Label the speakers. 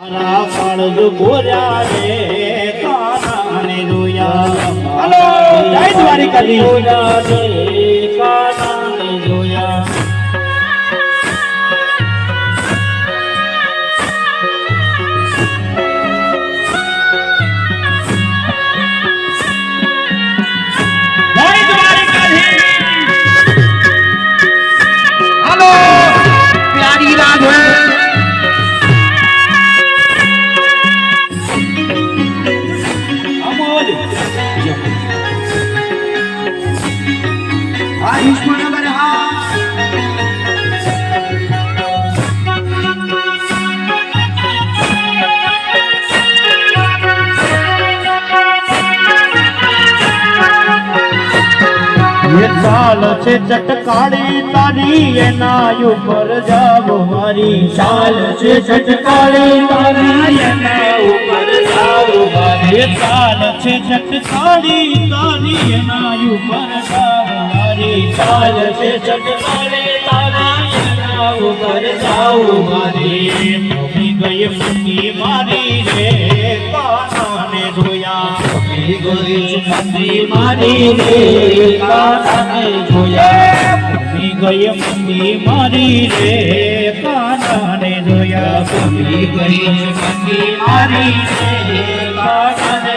Speaker 1: તારા કાળજ ગોર્યા રે કાનાને જોયા હલો જય દ્વારિકાધીશ. કાનાને
Speaker 2: આયુષ્માન નગર હા
Speaker 1: એ ચાલ છે ચટકાળી તારી એના ઉપર જાવ મારી ચાલ છે ચટકાળી તારી એના ઉપર જાવ મારી એ ચાલ છે ચટકાળી તારી એના ઉપર જાવ મારી ચાલ છે ચટકાળી તારી ઉપર જાવ મારી. ગઈ મમ્મી મારી રે કાનાને જોયા. ગઈ મારી રે કાનાને